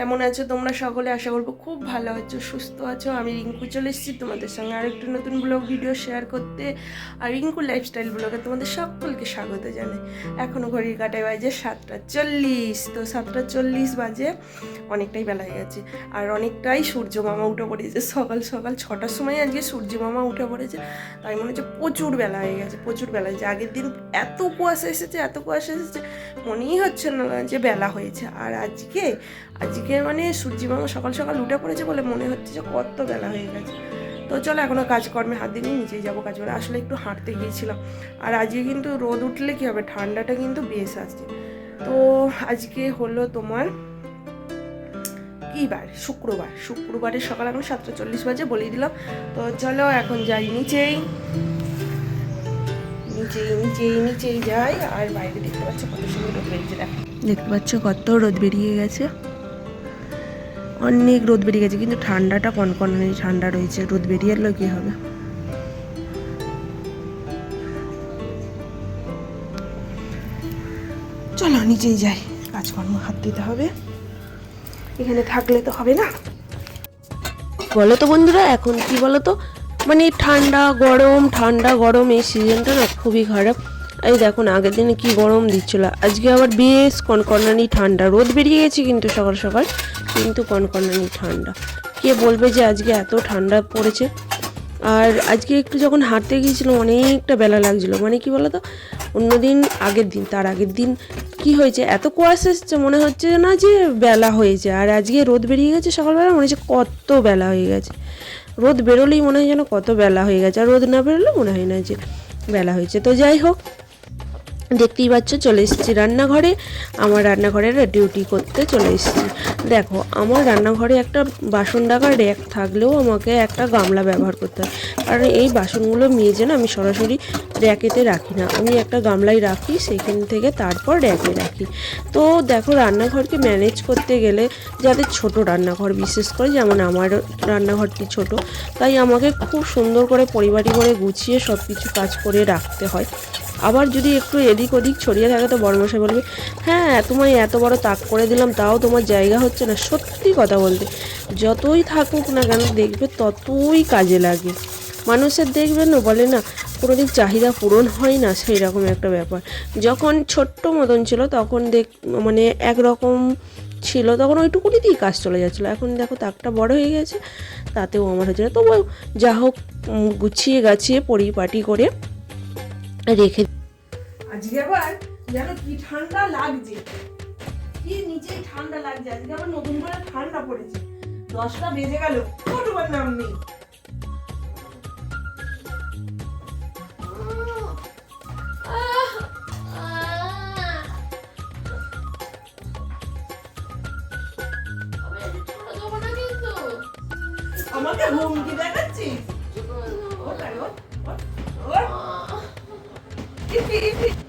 কেমন আছো? তোমরা সকলে আশা করব খুব ভালো আছো, সুস্থ আছো। আমি রিঙ্কু চলে এসেছি তোমাদের সঙ্গে আরেকটা নতুন ব্লগ ভিডিও শেয়ার করতে। আর রিঙ্কু লাইফস্টাইল ব্লগে তোমাদের সকলকে স্বাগত জানাই। এখনও ঘড়ির কাটায় বাজে সাতটা চল্লিশ। তো সাতটা চল্লিশ বাজে, অনেকটাই বেলা হয়ে গেছে। আর অনেকটাই সূর্য মামা উঠে পড়েছে। সকাল সকাল ছটার সময় আজকে সূর্য মামা উঠে পড়েছে। তাই মনে হচ্ছে প্রচুর বেলা হয়ে গেছে, প্রচুর বেলা হয়েছে। আগের দিন এত কুয়াশা এসেছে, এত কুয়াশা এসেছে, মনেই হচ্ছে না যে বেলা হয়েছে। আর আজকে আজকে মানে সূর্যি মামা সকাল সকাল উঠে পড়েছে বলে মনে হচ্ছে যে কত বেলা হয়ে গেছে। তো চলো এখনও কাজকর্মে হাত দিনই নিচেই যাব কাজ করে আসলে একটু হাঁটতে গিয়েছিলাম। আর আজকে কিন্তু রোদ উঠলে কী হবে? ঠান্ডাটা কিন্তু বেশ আসছে। তো আজকে হলো তোমার কী বার? শুক্রবার। শুক্রবারের সকাল এখন সাতটা চল্লিশ বাজে বলেই দিলাম। তো চলো এখন যাই নিচেই। নিচেই নিচেই নিচেই যাই। আর বাইরে দেখতে পাচ্ছ কত সুন্দর রোদ বেরিয়েছে, দেখো। দেখতে পাচ্ছ কত রোদ বেরিয়ে গেছে। অনেক রোদ বেরিয়ে গেছে, কিন্তু ঠান্ডাটা কনকন নেই ঠান্ডা রয়েছে, রোদ বেরিয়ে এলো, কি হবে? চলো, নিচেই যাই, কাজকর্ম হাত দিতে হবে। এখানে থাকলে তো হবে না। বলো তো বন্ধুরা, এখন কি বলো তো? মানে ঠান্ডা, গরম ঠান্ডা, গরম, এই সিজনটা না খুবই খারাপ। এই দেখুন আগের দিনে কি গরম দিচ্ছিল। আজকে আবার বেশ কনকনানি ঠান্ডা, রোদ বেরিয়ে গেছে কিন্তু সকাল সকাল। কিন্তু কনকনানি ঠান্ডা। কে বলবে যে আজকে এত ঠান্ডা পড়েছে? আর আজকে একটু যখন হাঁটতে গিয়েছিলাম, অনেকটা বেলা লাগছিল। মানে কি বলতো? অন্যদিন আগের দিন, তার আগের দিন কি হয়েছে? এত কুয়াশা এসছে, মনে হচ্ছে না যে বেলা হয়েছে। আর আজকে রোদ বেরিয়ে গেছে সকালবেলা, মনে হচ্ছে কত বেলা হয়ে গেছে। রোদ বেরোলেই মনে হয় যেন কত বেলা হয়ে গেছে। আর রোদ না বেরোলে মনে হয় না যে বেলা হয়েছে। তো যাই হোক দেখতেই পাচ্ছ, চলে এসেছি রান্নাঘরে। আমার রান্নাঘরের ডিউটি করতে চলে এসেছি। দেখো, আমার রান্নাঘরে একটা বাসন ডাকার র্যাক থাকলেও আমাকে একটা গামলা ব্যবহার করতে হয়। কারণ এই বাসনগুলো মেজে না আমি সরাসরি র্যাকেতে রাখি না। আমি একটা গামলায় রাখি, সেখান থেকে তারপর র্যাকে রাখি। তো দেখো, রান্নাঘরকে ম্যানেজ করতে গেলে যাদের ছোট রান্নাঘর, বিশেষ করে যেমন আমার রান্নাঘরটি ছোট, তাই আমাকে খুব সুন্দর করে পরিবারি করে গুছিয়ে সব কিছু কাজ করে রাখতে হয়। আবার যদি একটু এদিক ওদিক ছড়িয়ে থাকে তো বড়মশাই বলবে হ্যাঁ তোমায় এত বড় তাক করে দিলাম, তাও তোমার জায়গা হচ্ছে না। সত্যি কথা বলতে, যতই থাকুক না কেন দেখবে ততই কাজে লাগে। মানুষের দেখবেন না, বলে না কোনোদিন চাহিদা পূরণ হয় না? সেই রকম একটা ব্যাপার। যখন ছোট্ট মতন ছিল, তখন দেখ মানে একরকম ছিল, তখন ওইটুকুনিতেই কাজ চলে যাচ্ছিল। এখন দেখো তাকটা বড় হয়ে গেছে, তাতেও আমার হচ্ছে না। তবু যা হোক গুছিয়ে গাছিয়ে পরিপাটি করে রেখে আজকে আবার যেন কি ঠান্ডা লাগছে। কি নিচে ঠান্ডা লাগছে। আজকে আবার নতুন করে ঠান্ডা পড়েছে। দশটা বেজে গেল ওঠবার নাম নেই আমাকে হুমকি দেখাচ্ছিস? baby.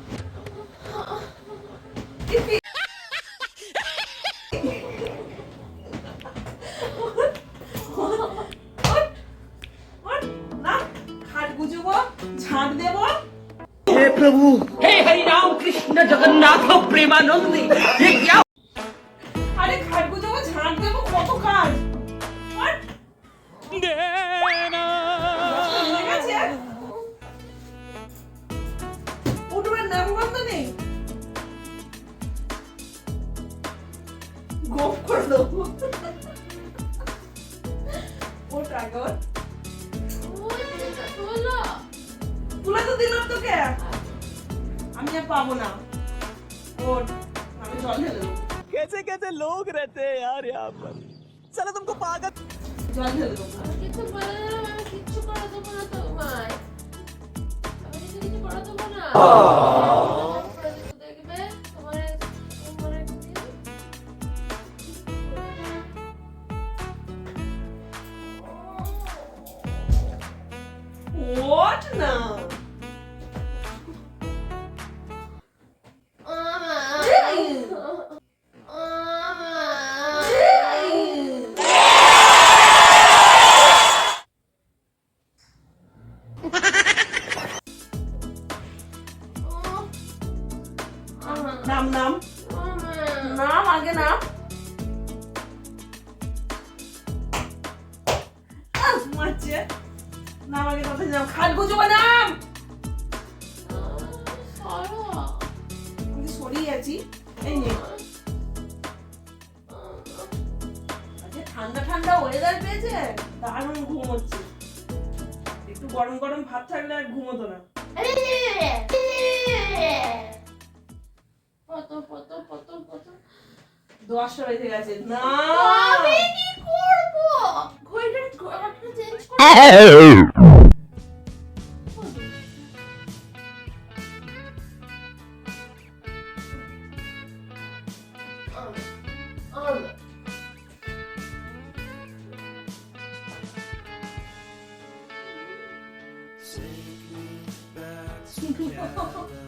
লাভ হবে চলো তুমি পাগল What? No. দিচ্ছি এই নে আজকে ঠান্ডা ঠান্ডা ওয়েদার পেয়েছে? দারুণ ঘুম হচ্ছে। একটু গরম গরম ভাত থাকলে আর ঘুমোতো না। কত কত কত কত দশটা বেজে গেছে। না। আমি কি করব? ঘড়িটা ঘড়িটা চেঞ্জ করে। ハハハハ!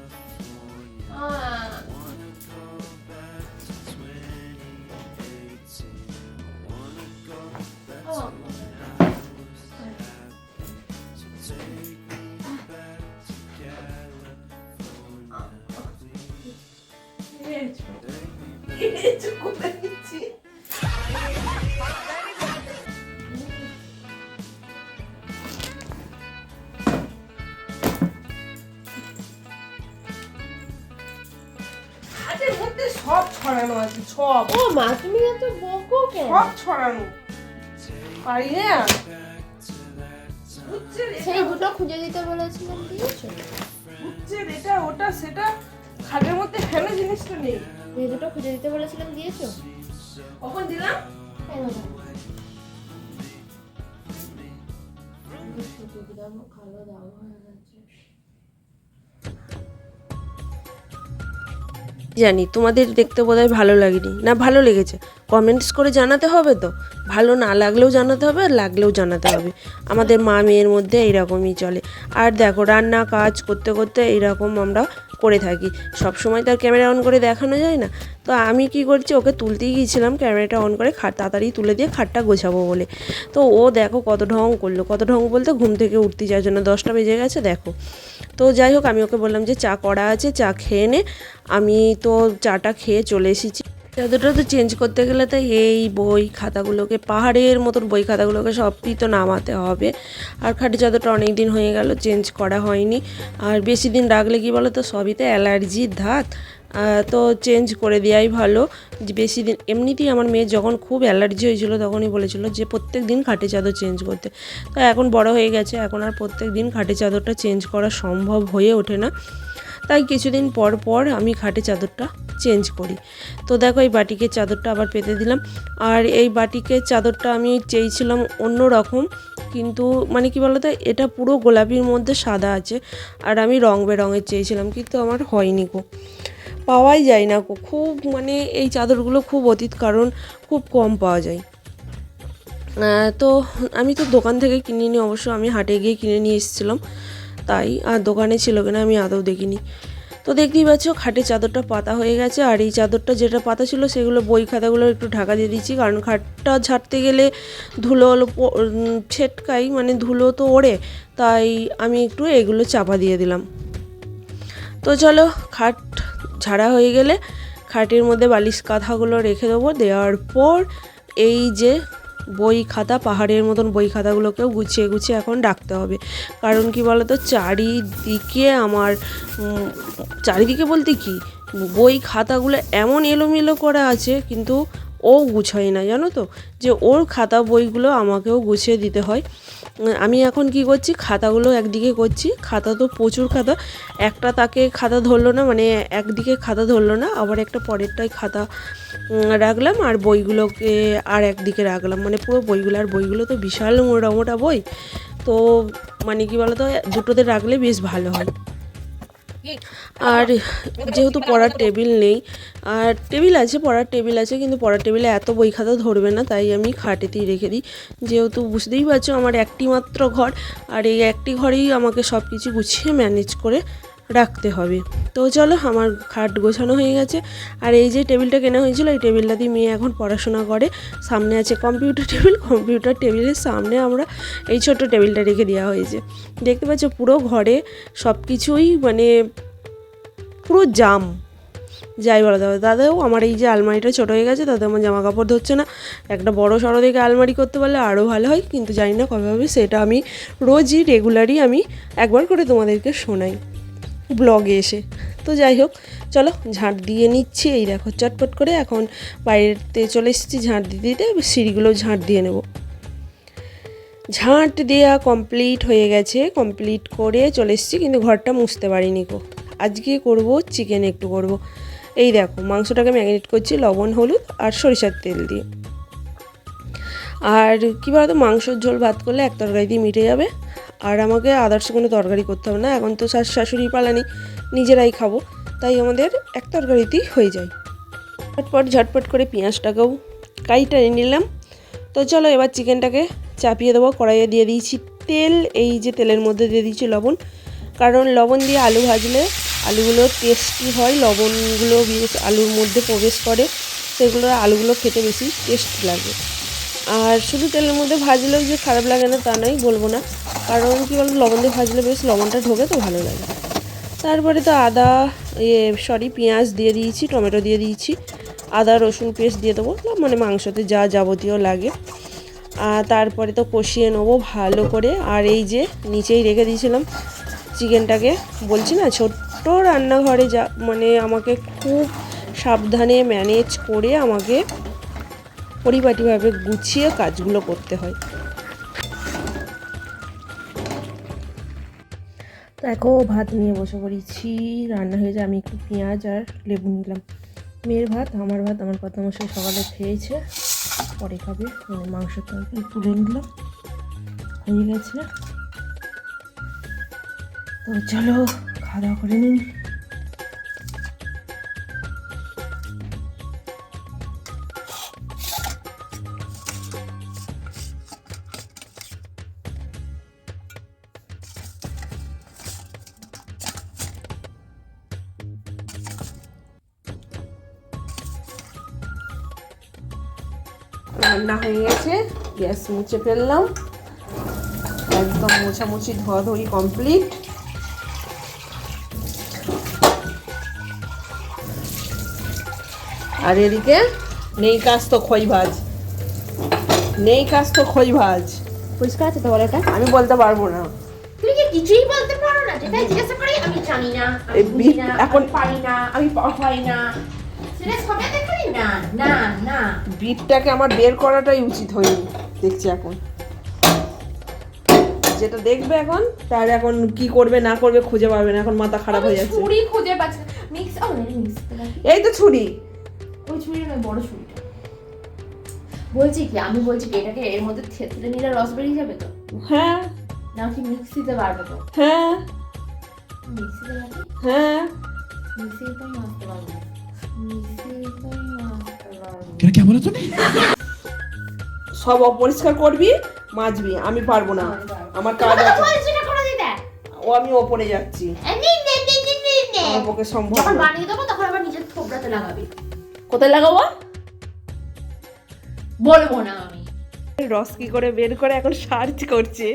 হাতের মধ্যে সব ছড়ানো আছে সব। ও মা তুমি এত বকো কেন? সব ছড়ানো। পারি না। সেই দুটো খুঁজে দিতে বলেছিলাম দিয়েছ উচ্ছের এটা ওটা সেটা খাটের মধ্যে ফেলে জিনিসটা নেই? সেই দুটো খুঁজে দিতে বলেছিলাম দিয়েছ? কখন দিলাম? কেন খালো দাও। জানি তোমাদের দেখতে বোধহয় ভালো লাগেনি। না ভালো লেগেছে। কমেন্টস করে জানাতে হবে তো। ভালো না লাগলেও জানাতে হবে, আর লাগলেও জানাতে হবে। আমাদের মা মেয়ের মধ্যে এইরকমই চলে। আর দেখো, রান্না কাজ করতে করতে এইরকম আমরা করে থাকি। সব সময় তো আর ক্যামেরা অন করে দেখানো যায় না। তো আমি কি করছি, ওকে তুলতেই গিয়েছিলাম, ক্যামেরাটা অন করে খাট তাড়াতাড়ি তুলে দিয়ে খাটটা গোছাবো বলে। তো ও দেখো কত ঢং করল। কত ঢং বলতে ঘুম থেকে উঠতে চাইছে জন্য দশটা বেজে গেছে, দেখো। তো যাই হোক, আমি ওকে বললাম যে চা করা আছে, চা খেয়ে নে। আমি তো চাটা খেয়ে চলে এসেছি। চাদরটা তো চেঞ্জ করতে গেলে তো এই বই খাতাগুলোকে, পাহাড়ের মতন বই খাতাগুলোকে সবই তো নামাতে হবে। আর খাটি চাদরটা অনেক দিন হয়ে গেল চেঞ্জ করা হয়নি। আর বেশি দিন রাখলে কি বলো তো সবই তো অ্যালার্জির ধাত। তো চেঞ্জ করে দেওয়াই ভালো। বেশি দিন, এমনিতেই আমার মেয়ের যখন খুব অ্যালার্জি হয়েছিল, তখনই বলেছিল যে প্রত্যেক দিন খাটে চাদর চেঞ্জ করতে। তো এখন বড় হয়ে গেছে, এখন আর প্রত্যেক দিন খাটে চাদরটা চেঞ্জ করা সম্ভব হয়ে ওঠে না। তাই কিছুদিন পর পর আমি খাটে চাদরটা চেঞ্জ করি। তো দেখো এই বাটিকের চাদরটা আবার পেতে দিলাম। আর এই বাটিকের চাদরটা আমি চেয়েছিলাম অন্য রকম, কিন্তু মানে কি বলতো, এটা পুরো গোলাপির মধ্যে সাদা আছে আর আমি রং বেরঙের চেয়েছিলাম, কিন্তু আমার হয়নি গো। পাওয়াই যায় না গো, খুব মানে এই চাদরগুলো খুব অতীত কারণ খুব কম পাওয়া যায়। তো আমি তো দোকান থেকে কিনে নিই অবশ্য আমি হাটে গিয়ে কিনে নিয়ে এসেছিলাম। তাই আর দোকানে ছিল কিনা আমি আদৌ দেখিনি। তো দেখতেই পাচ্ছ খাটের চাদরটা পাতা হয়ে গেছে আর এই চাদরটা যেটা পাতা ছিল সেগুলো বই খাতাগুলো একটু ঢাকা দিয়ে দিচ্ছি কারণ খাটটা ঝাড়তে গেলে ধুলো হলো ছেটকাই মানে ধুলো তো ওড়ে, তাই আমি একটু এগুলো চাপা দিয়ে দিলাম। তো চলো খাট ঝাড়া হয়ে গেলে খাটের মধ্যে বালিশ কাঁথাগুলো রেখে দেবো। দেওয়ার পর এই যে বই খাতা পাহাড়ের মতন বই খাতাগুলোকেও গুছিয়ে গুছিয়ে এখন রাখতে হবে। কারণ কি বলতো, চারিদিকে আমার চারিদিকে বলতে কি বই খাতাগুলো এমন এলোমেলো করা আছে, কিন্তু ও গুছায় না, জানো তো? যে ওর খাতা বইগুলো আমাকেও গুছিয়ে দিতে হয়। আমি এখন কি করছি, খাতাগুলো একদিকে করছি, খাতা তো প্রচুর খাতা, একটা তাকে খাতা ধরলো না মানে একদিকে খাতা ধরলো না, আবার একটা পরেরটাই খাতা রাখলাম আর বইগুলোকে আর একদিকে রাখলাম। মানে পুরো বইগুলো, আর বইগুলো তো বিশাল মোটা মোটা বই। তো মানে কি বলতো, দুটোতে রাখলে বেশ ভালো হয়। আর যেহেতু পড়ার টেবিল নেই, আর টেবিল আছে, পড়ার টেবিল আছে, কিন্তু পড়ার টেবিলে এত বই খাতা ধরবে না, তাই আমি খাটেতেই রেখে দিই। যেহেতু বুঝতেই পারছ, আমার একটি মাত্র ঘর, আর এই একটি ঘরেই আমাকে সব কিছু গুছিয়ে ম্যানেজ করে রাখতে হবে। তো চলো, আমার খাট গোছানো হয়ে গেছে। আর এই যে টেবিলটা কেনা হয়েছিল, এই টেবিলটা দিয়ে মেয়ে এখন পড়াশোনা করে। সামনে আছে কম্পিউটার টেবিল, কম্পিউটার টেবিলের সামনে আমরা এই ছোট্ট টেবিলটা রেখে দেওয়া হয়েছে। দেখতে পাচ্ছ, পুরো ঘরে সব কিছুই মানে পুরো জাম। যাই বলা, দাদা, দাদাও আমার এই যে আলমারিটা ছোটো হয়ে গেছে তাতে আমার জামা কাপড় ধরছে না। একটা বড় সড়ো দেখে আলমারি করতে পারলে আরও ভালো হয়, কিন্তু জানি না কবে হবে, সেটা আমি রোজই রেগুলারই আমি একবার করে তোমাদেরকে শোনাই। ব্লগে এসে। তো যাই হোক, চলো ঝাঁট দিয়ে নিচ্ছি। এই দেখো, চটপট করে এখন বাইরেতে চলে এসেছি ঝাঁট দিতে দিতে। সিঁড়িগুলো ঝাঁট দিয়ে নেব। ঝাঁট দেওয়া কমপ্লিট হয়ে গেছে। কমপ্লিট করে চলে এসেছি, কিন্তু ঘরটা মুছতে পারিনি গো। আজকে করব, চিকেন একটু করব। এই দেখো, মাংসটাকে ম্যারিনেট করছি, লবণ, হলুদ আর সরিষার তেল দিয়ে। আর কী বলতো, মাংসর ঝোল ভাত করলে এক তরকারি দিয়ে মিটে যাবে। আর আমাকে আদার্স কোনো তরকারি করতে হবে না। এখন তো শাশ, শাশুড়ি পালানি, নিজেরাই খাব। তাই আমাদের এক তরকারিতেই হয়ে যায়। ঝটপট ঝটপট করে পেঁয়াজটাকেও কাইটা নিলাম। তো চলো এবার চিকেনটাকে চাপিয়ে দেবো। কড়াইয়ে দিয়ে দিয়েছি তেল, এই যে তেলের মধ্যে দিয়ে দিয়েছি লবণ। কারণ লবণ দিয়ে আলু ভাজলে আলুগুলো টেস্টি হয়। লবণগুলো বেশ আলুর মধ্যে প্রবেশ করে। সেগুলো আলুগুলো খেতে বেশি টেস্ট লাগে। আর শুধু তেলের মধ্যে ভাজলেও যে খারাপ লাগে না তা নয়, বলব না। কারণ কী বলতো, লবণ দিয়ে ভাজলে বেশ লবণটা ঢোকে তো ভালো লাগে। তারপরে তো আদা ইয়ে সরি পেঁয়াজ দিয়ে দিয়েছি, টমেটো দিয়ে দিয়েছি, আদা, রসুন পেস্ট দিয়ে দেবো মানে মাংসতে যা যাবতীয় লাগে। আর তারপরে তো কষিয়ে নেব ভালো করে। আর এই যে নিচেই রেখে দিয়েছিলাম চিকেনটাকে, বলছি না, ছোট্ট রান্নাঘরে যা মানে আমাকে খুব সাবধানে ম্যানেজ করে আমাকে পরিপাটিভাবে গুছিয়ে কাজগুলো করতে হয়। দেখো, ভাত নিয়ে বসে পড়েছি। রান্না হয়ে যায়, আমি একটু পেঁয়াজ আর লেবু নিলাম। মেয়ের ভাত, আমার ভাত, আমার কথা মশাই সকালে খেয়েছে। পরে খাবে মানে মাংসের তরকারি তুলে নিলাম। হয়ে গেছে। তো চলো, খাওয়া দাওয়া করে নিন রান্না হয়ে গেছে। গ্যাস মুছে ফেললাম। একদম মোছামুছি ধোয়াধুয়ি কমপ্লিট আর এদিকে নেই কাজ তো খই ভাজ। নেই কাজ তো খই ভাজ। পরিষ্কার আছে তোমার এটা? আমি বলতে পারব না। তুমি কি কিছুই বলতে পারো না? যেটাই জিজ্ঞাসা করি আমি জানি না এখন- আমি পারি না আমি পা- হয় না। সেটা সবাই দেখালি না না না। বিটটাকে আমার বের করাটাই উচিত হয়নি দেখছি এখন। যেটা দেখবে এখন তার এখন কি করবে না করবে খুঁজে পাবে না এখন মাথা খারাপ হয়ে যাচ্ছে। ছুরি খুঁজে পাচ্ছি। মিক্স ও মিক্স এই তো ছুরি। ওই ছুরিটা নয় বড় ছুরিটা বলছি কি আমি বলছি কি এটাকে এর মধ্যে থেতলে নিলে রস বেরিয়ে যাবে তো? হ্যাঁ। না কি মিক্সিতে পারবে তো? হ্যাঁ। মিক্সিতে হ্যাঁ। মিক্সিতেই মাখতে পারবে তুমি সব অপরিষ্কার করবি মাজবি আমি পারব না। আমার কাজ আছে। ও আমি ওপরে যাচ্ছি। আমার পক্ষে সম্ভব তখন লাগাবি কোথায় লাগাবো? বলব না আমি। রস কি করে বের করে এখন সার্চ করছে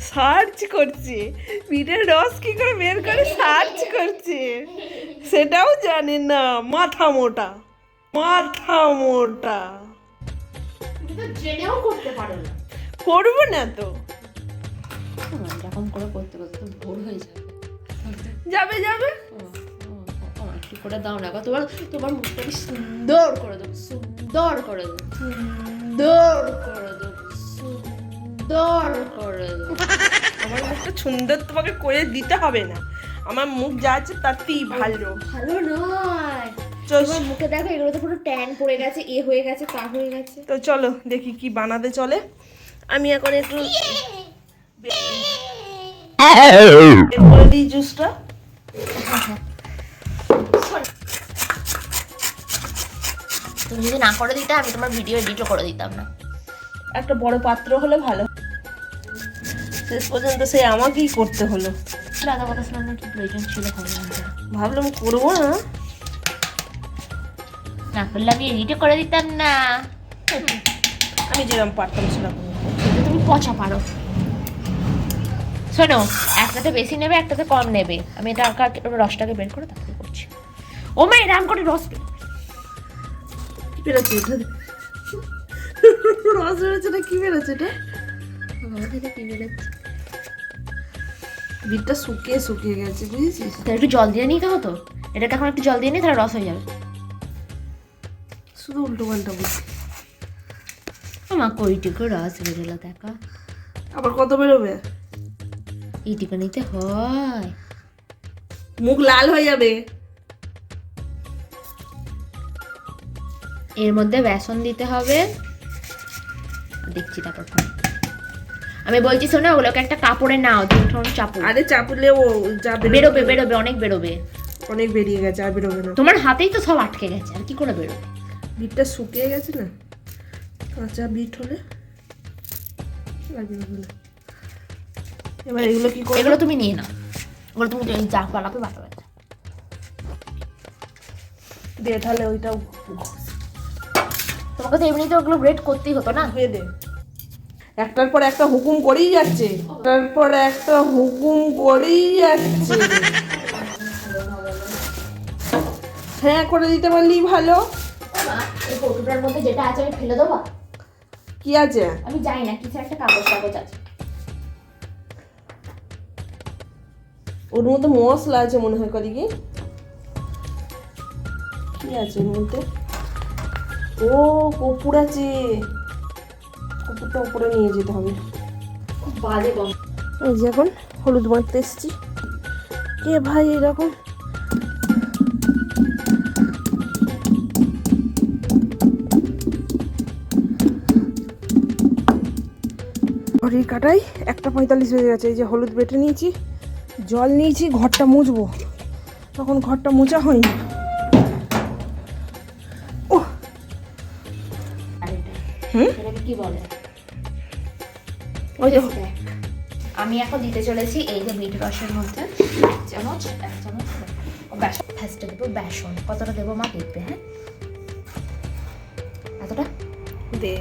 সার্চ করছে বিটের রস কি করে বের করে সার্চ করছে সেটাও জানে না মাথা মোটা মাথা মোটা করব না তো এরকম করে করতে করতে ভোর হয়ে যাবে যাবে যাবে একটু করে দাও না। তোমার তোমার মুখটা আমি সুন্দর করে দেবো সুন্দর করে দেবো সুন্দর করে দেবো সুন্দর করে দেবো। আমার মুখটা সুন্দর তোমাকে করে দিতে হবে না। আমার মুখ যা আছে তাতেই ভালো। ভালো নয়। তোমার মুখে দেখো এগুলো তো পুরো ট্যান পড়ে গেছে এ হয়ে গেছে তা হয়ে গেছে। তো চলো দেখি কি বানাতে চলে। আমি এখন একটু করে দিই জুসটা। তুমি যদি না করে দিতে আমি তোমার ভিডিও এডিটও করে দিতাম না। একটা বড় পাত্র হলে ভালো। শেষ পর্যন্ত সে আমাকেই করতে হলো। দাদা কথা শোনানোর কি প্রয়োজন ছিল ভাবলাম করব না। না করলে আমি এডিটও করে দিতাম না। আমি যেরকম পারতাম সেরকম। তুমি পচা পারো। শোনো একটাতে বেশি নেবে একটাতে কম নেবে। আমি এটা রসটাকে বের করে তারপরে করছি। ও মা এরাম করে রস বেরোচ্ছে রস বেরোচ্ছে না কি বেরোচ্ছে এটা? আমার থেকে কি বেরোচ্ছে? বিটটা শুকিয়ে শুকিয়ে গেছে বুঝেছিস? তাহলে একটু জল দিয়ে নিতে হতো এটাকে এখন একটু জল দিয়ে নিই তাহলে রস হয়ে যাবে। শুধু উল্টো পাল্টা বুঝি আমার কইটুকু রস বেরোলো দেখো। আবার কত বেরোবে? এইটুকু নিতে হয়। মুখ লাল হয়ে যাবে। এর মধ্যে বেসন দিতে হবে। দেখছি তারপর আমি বলছি শোনো ওগুলোকে একটা কাপড়ে নাও তুমি ঠোঁট চাপো আরে চাপুলে ও যা বেরোবে। বেরোবে অনেক বেরোবে। অনেক বেরিয়ে গেছে আর বেরোবে না। তোমার হাতেই তো সব আটকে গেছে আর কি করে বেরোবে? বিটটা শুকিয়ে গেছে না? কাঁচা বিট হলে আর বেরোবে না। এবার এগুলো কি করব? এগুলো তুমি নিয়ে নাও। ওগুলো তুমি যা পালাবে বানাবে। দিয়ে তাহলে ওইটাও তোমাকে তো এমনিতে ওগুলো গ্রেড করতেই হতো না? ধুয়ে দে। একটার পর একটা হুকুম করেই যাচ্ছে। একটার পর একটা হুকুম করেই যাচ্ছে। হ্যাঁ করে দিতে পারলেই ভালো। এই কৌটোটার মধ্যে যেটা আছে আমি ফেলে দেবো? কি আছে? আমি জানি না কিছু একটা কাগজ কাগজ আছে। ওর মধ্যে মশলা আছে মনে হয় কদিকে? কি আছে ওর মধ্যে? ও কপুর আছে। কপুরটা উপরে নিয়ে যেতে হবে। খুব বাজে গন্ধ। এই যে এখন হলুদ মাখতে এসেছি। কে ভাই এরকম? ঘড়ির কাটাই একটা পঁয়তাল্লিশ হয়ে গেছে। এই যে হলুদ বেটে নিয়েছি জল নিয়েছি ঘরটা মুছবো। তখন ঘরটা মোছা হয়নি। কি বলে? ওই যে আমি এখন দিতে চলেছি এই যে বিট রসের মধ্যে চামচ এক চামচ বেসন ফার্স্টে দেবো বেসন। কতটা দেবো মা দেখবে হ্যাঁ? এতটা? দে।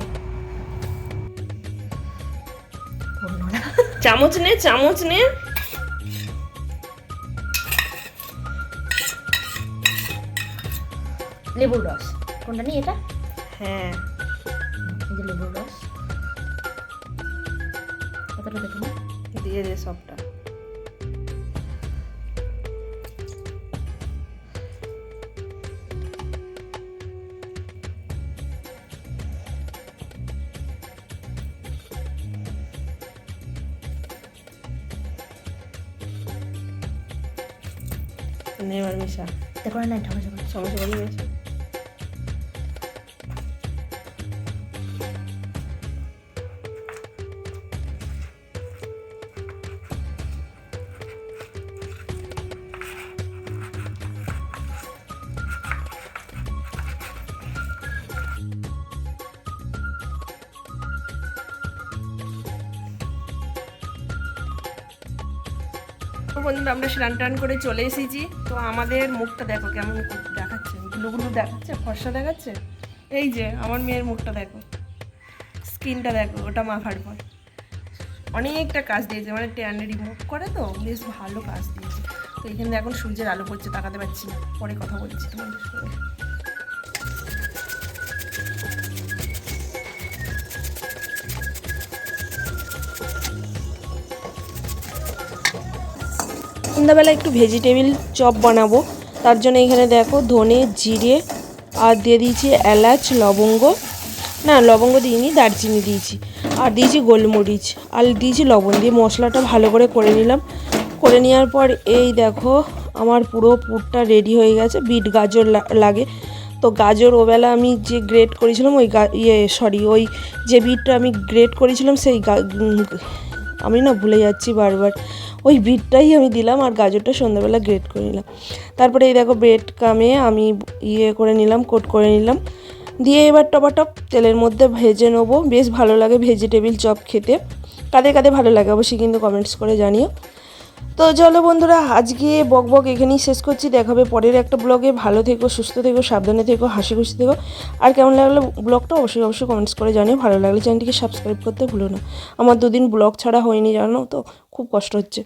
চামচ নে চামচ নে। লেবুর রস। কোনটা নিয়ে এটা? হ্যাঁ। লেবুর রস কতটা দেখো? দিয়ে দে সবটা। নে এবার মিশা। দেখো না যাবে সমস্যা করে মিশা। বন্ধুরা আমরা স্নান টান করে চলে এসেছি। তো আমাদের মুখটা দেখো কেমন দেখাচ্ছে। গুলো দেখাচ্ছে, ফর্সা দেখাচ্ছে? এই যে, আমার মেয়ের মুখটা দেখো। স্কিনটা দেখো, ওটা মাখার পর অনেকটা কাজ দিয়েছে মানে ট্যান রিমুভ করে তো, বেশ ভালো কাজ দিয়েছে। তো এখানে এখন সূর্যের আলো পড়ছে, তাকাতে পারছি না। পরে কথা বলছি তোমাদের সঙ্গে। সন্ধ্যাবেলা একটু ভেজিটেবিল চপ বানাবো। তার জন্য এখানে দেখো ধনে, জিরে, আর দিয়ে দিয়েছি এলাচ, লবঙ্গ। না, লবঙ্গ দিইনি, দারচিনি দিয়েছি। আর দিয়েছি গোলমরিচ। আর দিয়েছি লবণ দিয়ে মশলাটা ভালো করে করে নিলাম। করে নেওয়ার পর এই দেখো আমার পুরো পুরটা রেডি হয়ে গেছে। বিট গাজর লাগে। তো গাজর ওবেলা আমি যে গ্রেট করেছিলাম ওই ইয়ে সরি ওই যে বিটটা আমি গ্রেট করেছিলাম সেই আমি না ভুলে যাচ্ছি বারবার। ওই বিটটাই আমি দিলাম আর গাজরটা সন্ধ্যাবেলা গ্রেট করে নিলাম। তারপরে এই দেখো ব্রেড কামে আমি ইয়ে করে নিলাম কোট করে নিলাম। দিয়ে এবার টপাটপ তেলের মধ্যে ভেজে নেব। বেশ ভালো লাগে ভেজিটেবিল চপ খেতে। কাদের কাদের ভালো লাগে অবশ্যই কিন্তু কমেন্টস করে জানিও। তো চলো বন্ধুরা, আজকে বক বক এখানেই শেষ করছি। দেখাবে পরের একটা ব্লগে। ভালো থেকো, সুস্থ থেকো, সাবধানে থেকো, হাসি খুশি থেকো। আর কেমন লাগল ব্লগটা অবশ্যই অবশ্যই কমেন্টস করে জানিও। ভালো লাগলে চ্যানেলটিকে সাবস্ক্রাইব করতে ভুলো না। আমার দুদিন ব্লগ ছাড়া হয়নি, জানো তো? খুব কষ্ট হচ্ছে।